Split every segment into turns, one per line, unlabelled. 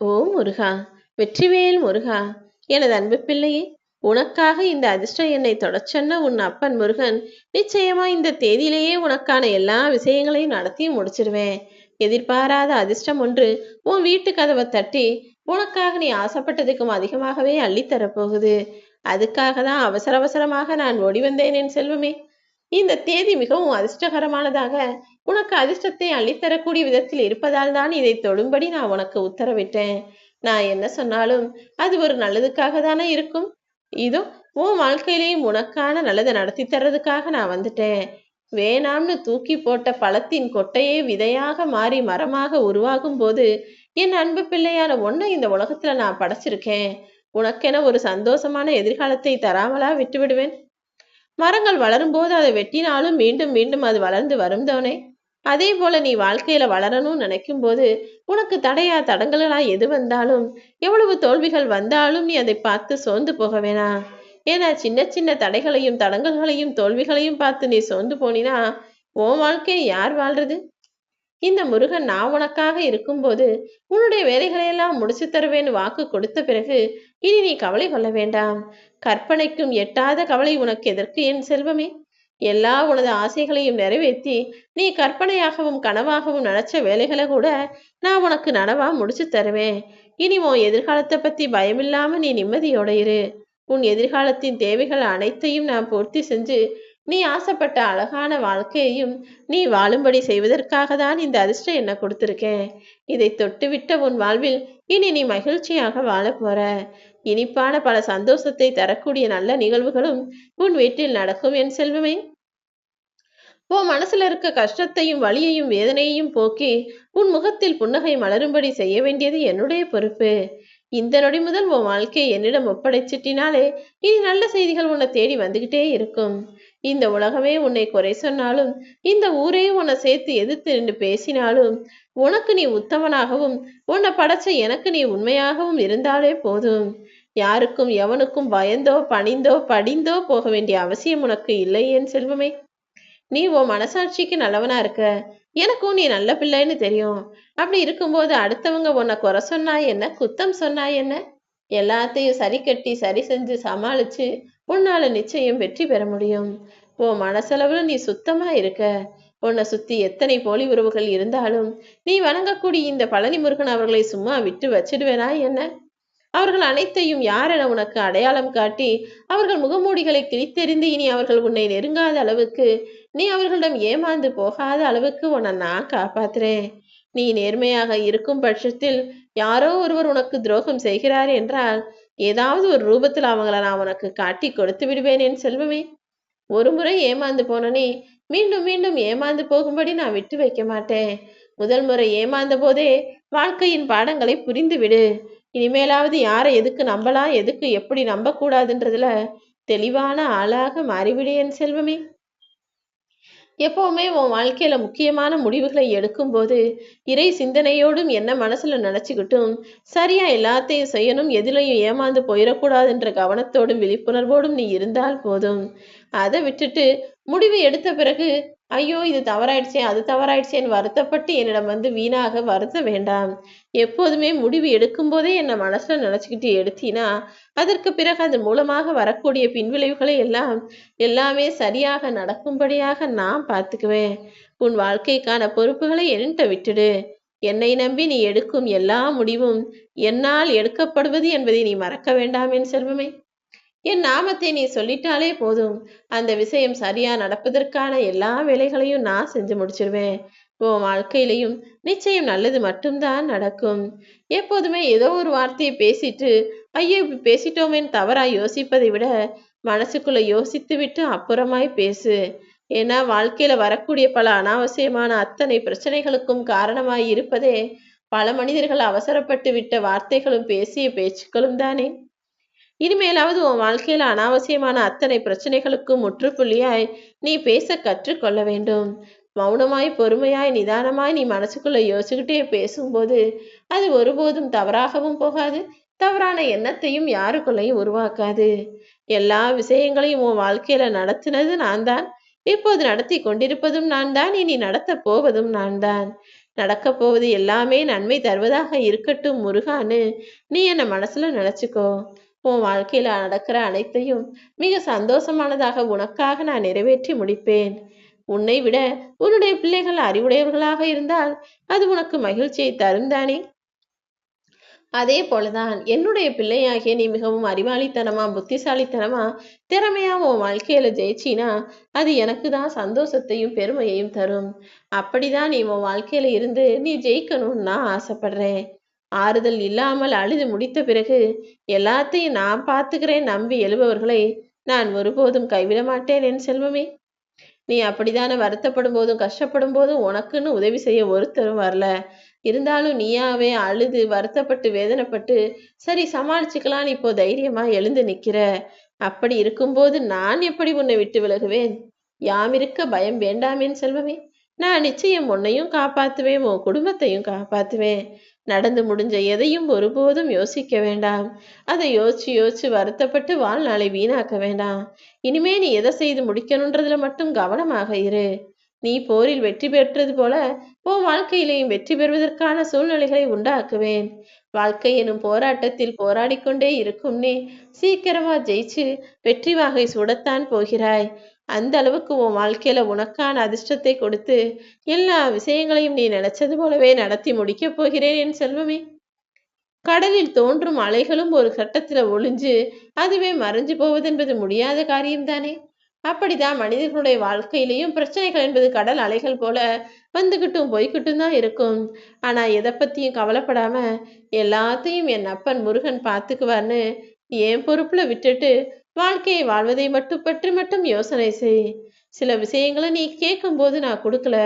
ஓ முருகா வெற்றிவேல் முருகா எனது அன்பு பிள்ளையே உனக்காக இந்த அதிர்ஷ்டம் என்னை தொடச்சன்ன உன் அப்பன் முருகன் நிச்சயமா இந்த தேதியிலேயே உனக்கான எல்லா விஷயங்களையும் நடத்தி முடிச்சிருவேன். எதிர்பாராத அதிர்ஷ்டம் ஒன்று உன் வீட்டு கதவை தட்டி உனக்காக நீ ஆசைப்பட்டதுக்கும் அதிகமாகவே அள்ளித்தரப்போகுது. அதுக்காக தான் அவசர அவசரமாக நான் ஓடி வந்தேன் என் செல்வமே. இந்த தேதி மிகவும் அதிர்ஷ்டகரமானதாக. உனக்கு அதிர்ஷ்டத்தை அள்ளித்தரக்கூடிய விதத்தில் இருப்பதால் தான் இதை தொடும்படி நான் உனக்கு உத்தரவிட்டேன். நான் என்ன சொன்னாலும் அது ஒரு நல்லதுக்காக தானே இருக்கும். இதோ உன் வாழ்க்கையிலையும் உனக்கான நல்லதை நடத்தி தர்றதுக்காக நான் வந்துட்டேன். வேணாம்னு தூக்கி போட்ட பழத்தின் கொட்டையே விதையாக மாறி மரமாக உருவாகும் போது என் அன்பு பிள்ளையான ஒன்றை இந்த உலகத்துல நான் படைச்சிருக்கேன். உனக்கென ஒரு சந்தோஷமான எதிர்காலத்தை தராமலா விட்டு விடுவேன் மரங்கள் வளரும்போது அதை வெட்டினாலும் மீண்டும் மீண்டும் அது வளர்ந்து வரும் தவனே அதே போல நீ வாழ்க்கையில வளரணும்னு நினைக்கும் போது உனக்கு தடையா தடங்களா எது வந்தாலும் எவ்வளவு தோல்விகள் வந்தாலும் நீ அதை பார்த்து சோர்ந்து போக வேணாம் ஏன்னா சின்ன சின்ன தடைகளையும் தடங்கல்களையும் தோல்விகளையும் பார்த்து நீ சோர்ந்து போனினா உன் வாழ்க்கையை யார் வாழ்றது? இந்த முருகன் நான் உனக்காக இருக்கும்போது உன்னுடைய வேலைகளையெல்லாம் முடிச்சு தருவேன்னு வாக்கு கொடுத்த பிறகு இனி நீ கவலை கொள்ள வேண்டாம். கற்பனைக்கும் எட்டாத கவலை உனக்கு எதற்கு என் செல்வமே? எல்லா உனது ஆசைகளையும் நிறைவேற்றி நீ கற்பனையாகவும் கனவாகவும் நினைச்ச வேலைகளை கூட நான் உனக்கு நனவா முடிச்சு தருவேன். இனி உன் எதிர்காலத்தை பத்தி பயமில்லாம நீ நிம்மதியோட இரு. உன் எதிர்காலத்தின் தேவைகள் அனைத்தையும் நான் பூர்த்தி செஞ்சு நீ ஆசைப்பட்ட அழகான வாழ்க்கையையும் நீ வாழும்படி செய்வதற்காக தான் இந்த அதிர்ஷ்டம் என்ன கொடுத்துருக்கேன். இதை தொட்டுவிட்ட உன் வாழ்வில் இனி நீ மகிழ்ச்சியாக வாழ போற. இனிப்பான பல சந்தோஷத்தை தரக்கூடிய நல்ல நிகழ்வுகளும் உன் வீட்டில் நடக்கும் என் செல்வமே. உன் மனசுல இருக்க கஷ்டத்தையும் வலியையும் வேதனையையும் போக்கி உன் முகத்தில் புன்னகை மலரும்படி செய்ய வேண்டியது என்னுடைய பொறுப்பு. இந்த நொடி முதல் உன் வாழ்க்கையை என்னிடம் ஒப்படைச்சிட்டினாலே இனி நல்ல செய்திகள் உன்னை தேடி வந்துகிட்டே இருக்கும். இந்த உலகமே உன்னை குறை சொன்னாலும் இந்த ஊரே உன்னை சேர்த்து எதிர்த்து நின்று பேசினாலும் உனக்கு நீ உத்தமனாகவும் உன்னை படைச்ச எனக்கு நீ உண்மையாகவும் இருந்தாலே போதும். யாருக்கும் எவனுக்கும் பயந்தோ பணிந்தோ படிந்தோ போக வேண்டிய அவசியம் உனக்கு இல்லை என் செல்வமே. நீ உன் மனசாட்சிக்கு நல்லவனா இருக்க. எனக்கும் நீ நல்ல பிள்ளைன்னு தெரியும். அப்படி இருக்கும்போது அடுத்தவங்க உன்னை குறை சொன்னா என்ன? குத்தம் சொன்னா என்ன? எல்லாத்தையும் சரி கட்டி சரி செஞ்சு சமாளிச்சு உன்னால நிச்சயம் வெற்றி பெற முடியும். உன் மனசளவுல நீ சுத்தமா இருக்க. உன்னை சுத்தி எத்தனை போலி உறவுகள் இருந்தாலும் நீ வணங்கக்கூடிய இந்த பழனி முருகன் அவர்களை சும்மா விட்டு வச்சிடுவேனா என்ன? அவர்கள் அனைத்தையும் யாரென உனக்கு அடையாளம் காட்டி அவர்கள் முகமூடிகளை கிழித்தெறிந்து இனி அவர்கள் உன்னை நெருங்காத அளவுக்கு நீ அவர்களிடம் ஏமாந்து போகாத அளவுக்கு உன்னை நான் காப்பாத்துறேன். நீ நேர்மையாக இருக்கும் பட்சத்தில் யாரோ ஒருவர் உனக்கு துரோகம் செய்கிறார் என்றால் ஏதாவது ஒரு ரூபத்தில் அவங்கள நான் உனக்கு காட்டி கொடுத்து விடுவேன் என் செல்வமே. ஒரு முறை ஏமாந்து போனனே மீண்டும் மீண்டும் ஏமாந்து போகும்படி நான் விட்டு வைக்க மாட்டேன். முதல் முறை ஏமாந்த போதே வாழ்க்கையின் பாடங்களை புரிந்து விடு இனிமேலாவது யாரை எதுக்கு நம்பலாம் எதுக்கு எப்படி நம்பக்கூடாதுன்றதுல தெளிவான ஆளாக மாறிவிடு என் செல்வமே. எப்பவுமே உன் வாழ்க்கையில முக்கியமான முடிவுகளை எடுக்கும்போது இறை சிந்தனையோடும் என்ன மனசுல நினைச்சுக்கிட்டும் சரியா எல்லாத்தையும் செய்யணும் எதிலையும் ஏமாந்து போயிடக்கூடாதுன்ற கவனத்தோடும் விழிப்புணர்வோடும் நீ இருந்தால் போதும். அதை விட்டுட்டு முடிவு எடுத்த பிறகு ஐயோ இது தவறாயிடுச்சே அது தவறாயிடுச்சேன்னு வருத்தப்பட்டு என்னிடம் வந்து வீணாக வருத்த வேண்டாம். எப்போதுமே முடிவு எடுக்கும் போதே என்னை மனசுல நினச்சிக்கிட்டு எடுத்தினா அதற்கு பிறகு அதன் மூலமாக வரக்கூடிய பின்விளைவுகளை எல்லாம் எல்லாமே சரியாக நடக்கும்படியாக நான் பார்த்துக்குவேன். உன் வாழ்க்கைக்கான பொறுப்புகளை என்கிட்ட விட்டுடு. என்னை நம்பி நீ எடுக்கும் எல்லா முடிவும் என்னால் எடுக்கப்படுவது என்பதை நீ மறக்க வேண்டாம் என் செல்வமே. என் நாமத்தை நீ சொல்லிட்டாலே போதும். அந்த விஷயம் சரியா நடப்பதற்கான எல்லா வேலைகளையும் நான் செஞ்சு முடிச்சிருவேன். உன் வாழ்க்கையிலையும் நிச்சயம் நல்லது மட்டும்தான் நடக்கும். எப்போதுமே ஏதோ ஒரு வார்த்தையை பேசிட்டு ஐயோ இப்படி பேசிட்டோமேன்னு தவறா யோசிப்பதை விட மனசுக்குள்ள யோசித்து விட்டு அப்புறமாய் பேசு. ஏன்னா வாழ்க்கையில வரக்கூடிய பல அனாவசியமான அத்தனை பிரச்சனைகளுக்கும் காரணமாய் இருப்பதே பல மனிதர்கள் அவசரப்பட்டு விட்ட வார்த்தைகளும் பேசிய பேச்சுக்களும் தானே. இனிமேலாவது உன் வாழ்க்கையில அனாவசியமான அத்தனை பிரச்சனைகளுக்கும் முற்றுப்புள்ளியாய் நீ பேச கற்றுக்கொள்ள வேண்டும். மௌனமாய் பொறுமையாய் நிதானமாய் நீ மனசுக்குள்ள யோசிச்சுக்கிட்டே பேசும்போது அது ஒருபோதும் தவறாகவும் போகாது. தவறான எண்ணத்தையும் யாருக்குள்ளையும் உருவாக்காது. எல்லா விஷயங்களையும் உன் வாழ்க்கையில நடத்தினது நான் தான் இப்போது நடத்தி கொண்டிருப்பதும் நான் தான் இனி நடத்த போவதும் நான் தான் நடக்கப் போவது எல்லாமே நன்மை தருவதாக இருக்கட்டும் முருகான்னு நீ என்னை மனசுல நினைச்சுக்கோ. உன் வாழ்க்கையில நடக்கிற அனைத்தையும் மிக சந்தோஷமானதாக உனக்காக நான் நிறைவேற்றி முடிப்பேன். உன்னை விட உன்னுடைய பிள்ளைகள் அறிவுடையவர்களாக இருந்தால் அது உனக்கு மகிழ்ச்சியை தரும் தானே? அதே போலதான் என்னுடைய பிள்ளையாகிய நீ மிகவும் அறிவாளித்தனமா புத்திசாலித்தனமா திறமையா உன் வாழ்க்கையில ஜெயிச்சினா அது எனக்கு தான் சந்தோஷத்தையும் பெருமையையும் தரும். அப்படிதான் நீ உன் வாழ்க்கையில இருந்து நீ ஜெயிக்கணும்னு நான் ஆசைப்படுறேன். ஆறுதல் இல்லாமல் அழுது முடித்த பிறகு எல்லாத்தையும் நான் பார்த்துக்கிறேன் நம்பி எழுபவர்களை நான் ஒருபோதும் கைவிட மாட்டேன் என் செல்வமே. நீ அப்படிதானே வருத்தப்படும் போதும் கஷ்டப்படும் போதும் உனக்குன்னு உதவி செய்ய ஒருத்தரும் வரல. இருந்தாலும் நீயாவே அழுது வருத்தப்பட்டு வேதனைப்பட்டு சரி சமாளிச்சுக்கலாம் இப்போ தைரியமா எழுந்து நிக்கிற. அப்படி இருக்கும்போது நான் எப்படி உன்னை விட்டு விலகுவேன்? யாமிருக்க பயம் வேண்டாமேன் செல்வமே. நான் நிச்சயம் உன்னையும் காப்பாத்துவேன் உன் குடும்பத்தையும் காப்பாத்துவேன். நடந்து முடிஞ்ச எதையும் ஒருபோதும் யோசிக்க வேண்டாம். அதை யோசிச்சு யோசிச்சு வருத்தப்பட்டு வாழ்நாளை வீணாக்க வேண்டாம். இனிமே நீ எதை செய்து முடிக்கணுன்றதுல மட்டும் கவனமாக இரு. நீ போரில் வெற்றி பெற்றது போல உன் வாழ்க்கையிலையும் வெற்றி பெறுவதற்கான சூழ்நிலைகளை உண்டாக்குவேன். வாழ்க்கை எனும் போராட்டத்தில் போராடிக்கொண்டே இருக்கும் நீ சீக்கிரமா ஜெயிச்சு வெற்றி வாகை சுடத்தான் போகிறாய். அந்த அளவுக்கு உன் வாழ்க்கையில உனக்கான அதிர்ஷ்டத்தை கொடுத்து எல்லா விஷயங்களையும் நீ நினைச்சது போலவே நடத்தி முடிக்கப் போகிறேன் என் செல்வமே. கடலில் தோன்றும் அலைகளும் ஒரு கட்டத்துல ஒளிஞ்சு அதுவே மறைஞ்சு போவதென்பது முடியாத காரியம்தானே. அப்படிதான் மனிதர்களுடைய வாழ்க்கையிலையும் பிரச்சனைகள் என்பது கடல் அலைகள் போல வந்துகிட்டும் போய்கிட்டும் தான் இருக்கும். ஆனா எதை பத்தியும் கவலைப்படாம எல்லாத்தையும் என் அப்பன் முருகன் பார்த்துக்குவார்னு என் பொறுப்புல விட்டுட்டு வாழ்க்கையை வாழ்வதை மட்டும் பற்றி மட்டும் யோசனை செய். சில விஷயங்களை நீ கேட்கும்போது நான் கொடுக்கல.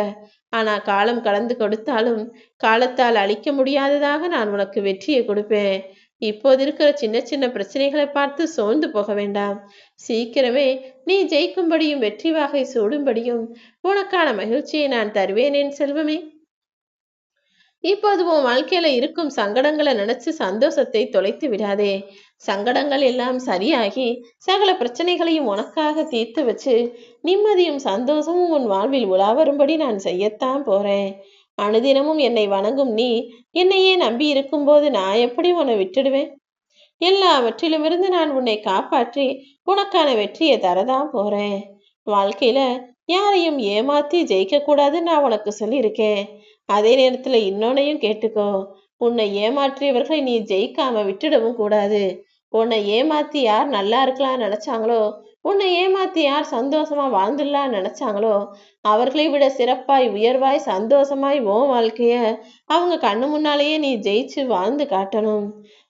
ஆனா காலம் கலந்து கொடுத்தாலும் காலத்தால் அழிக்க முடியாததாக நான் உனக்கு வெற்றியை கொடுப்பேன். இப்போது இருக்கிற சின்ன சின்ன பிரச்சனைகளை பார்த்து சோர்ந்து போக வேண்டாம். சீக்கிரமே நீ ஜெயிக்கும்படியும் வெற்றி வாகை சூடும்படியும் உனக்கான மகிழ்ச்சியை நான் தருவேன் என் செல்வமே. இப்போது உன் வாழ்க்கையில இருக்கும் சங்கடங்களை நினைச்சு சந்தோஷத்தை தொலைத்து விடாதே. சங்கடங்கள் எல்லாம் சரியாகி சகல பிரச்சனைகளையும் உனக்காக தீர்த்து வச்சு நிம்மதியும் சந்தோஷமும் உன் வாழ்வில் உலா வரும்படி நான் செய்யத்தான் போறேன். அனுதினமும் என்னை வணங்கும் நீ என்னையே நம்பி இருக்கும்போது நான் எப்படி உன்னை விட்டுடுவேன்? எல்லாவற்றிலுமிருந்து நான் உன்னை காப்பாற்றி உனக்கான வெற்றியை தரதான் போறேன். வாழ்க்கையில யாரையும் ஏமாத்தி ஜெயிக்க கூடாதுன்னு நான் உனக்கு சொல்லியிருக்கேன். அதே நேரத்துல இன்னொன்னையும் கேட்டுக்கோ. உன்னை ஏமாற்றியவர்களை நீ ஜெயிக்காம விட்டுடவும் கூடாது. உன்னை ஏமாத்தி யார் நல்லா இருக்கலாம் நினைச்சாங்களோ உன்னை ஏமாத்தி யார் சந்தோஷமா வாழ்ந்துடலாம் நினைச்சாங்களோ அவர்களை விட சிறப்பாய் உயர்வாய் சந்தோஷமாய் ஓ வாழ்க்கைய அவங்க கண்ணு முன்னாலேயே நீ ஜெயிச்சு வாழ்ந்து காட்டணும்.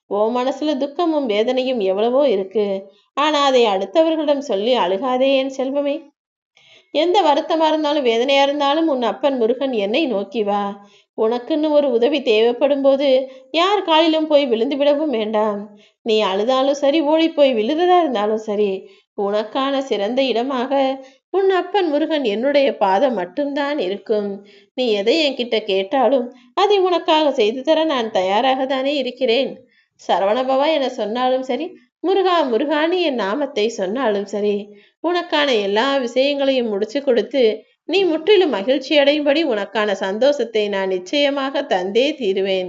ஓ மனசுல துக்கமும் வேதனையும் எவ்வளவோ இருக்கு. ஆனா அதை அடுத்தவர்களிடம் சொல்லி அழுகாதே என் செல்வமே. எந்த வருத்தமா இருந்தாலும் வேதனையா இருந்தாலும் உன் அப்பன் முருகன் என்னை நோக்கி வா. உனக்குன்னு ஒரு உதவி தேவைப்படும் போது யார் காலிலும் போய் விழுந்து விடவும் வேண்டாம். நீ அழுதாலும் சரி ஓடி போய் விழுறதா இருந்தாலும் சரி உனக்கான சிறந்த இடமாக உன் அப்பன் முருகன் என்னுடைய பாதம் மட்டும்தான் இருக்கும். நீ எதை என்கிட்ட கேட்டாலும் அதை உனக்காக செய்து தர நான் தயாராக தானே இருக்கிறேன் சரவணபவா என சொன்னாலும் சரி முருகா முருகானி என் நாமத்தை சொன்னாலும் சரி உனக்கான எல்லா விஷயங்களையும் முடிச்சு கொடுத்து நீ முற்றிலும் மகிழ்ச்சி அடையும்படி உனக்கான சந்தோஷத்தை நான் நிச்சயமாக தந்தே தீருவேன்.